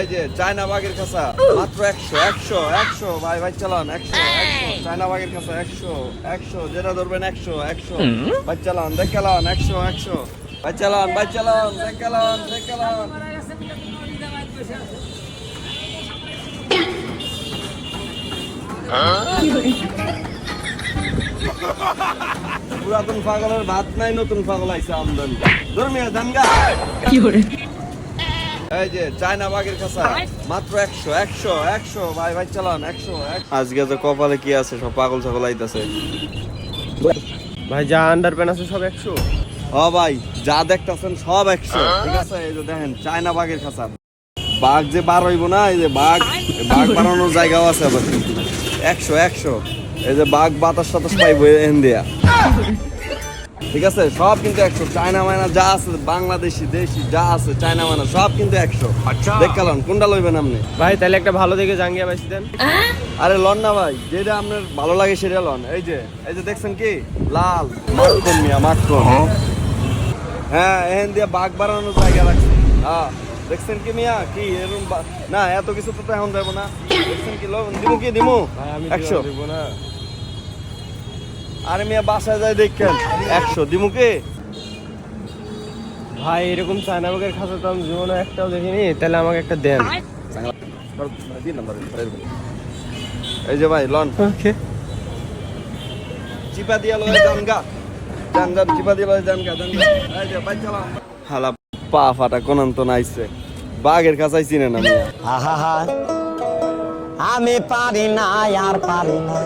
এই যে চায়না বাগের মাত্র একশো একশো একশো ভাই ভাই চালান একশো একশো। চায়না বাগের একশো একশো যেটা ধরবেন একশো একশো। ভাই চালান দেখ চালান একশো একশো। ভাই চালান ভাই চালান দেখ চালান দেখ চালান। পুরাতন পাগলের ভাত নাই নতুন পাগল আইছে আমদানি। ধর্মীয় দাঙ্গা এই যে চায়না বাগের কাছা মাত্র একশো একশো একশো। ভাই ভাই চালান একশো আজকে তো কপালে কি আছে সব পাগল ছাগল আইতাছে। ভাই যা আন্ডার প্যান্ট আছে সব একশো। ও ভাই যা দেখতেছেন সব একশো। ঠিক আছে? এই যে দেখেন চায়না বাঘের কাছা বাঘ যে বার হইব না এই যে বাঘ বাঘ বাড়ানোর জায়গাও আছে আবার। একশো একশো। এই যে বাঘ বাতাস টাতাস পাইবো এখান দিয়া। ঠিক আছে? সব কিন্তু একশো। চায়না মায়না যা আছে বাংলাদেশি দেশি যা আছে চায়না মায়না সব কিন্তু একশো। দেখালাম কোনটা লইবেন আপনি? ভাই তাহলে একটা ভালো দেখে জাঙ্গিয়া বাইছি দেন। আরে লন না ভাই যেটা আপনার ভালো লাগে সেটা লন। এই যে এই যে দেখছেন কি? লাল। মাখন মিয়া মাখন। হ্যাঁ। এখান দিয়ে বাঘ বাড়ানোর জায়গা রাখছে। হ্যাঁ দেখছেন কি মিয়া? কি এরকম না এত কিছু তো এখন দেবো না। দেখছেন কি লবণ দিমু কি দিমু? একশো। দিব না। আরে মিয়া বাসায় যায় দেখেন। একশো দিমু কি? ভাই এরকম চায়না বাগের খাঁচা তো আমি জীবনে একটাও দেখিনি তাহলে আমাকে একটা দেন। এই যে ভাই লন। ওকে। চিপা দিয়া লয় জানগা জান জান চিপা দিয়া লয় জানগা জানগা এই যে ভাই চালাম হালা পা ফাটা কোনান তো নাইছে। বাঘের কাছাই চিনে না আহা আমি পারি না আর পারি না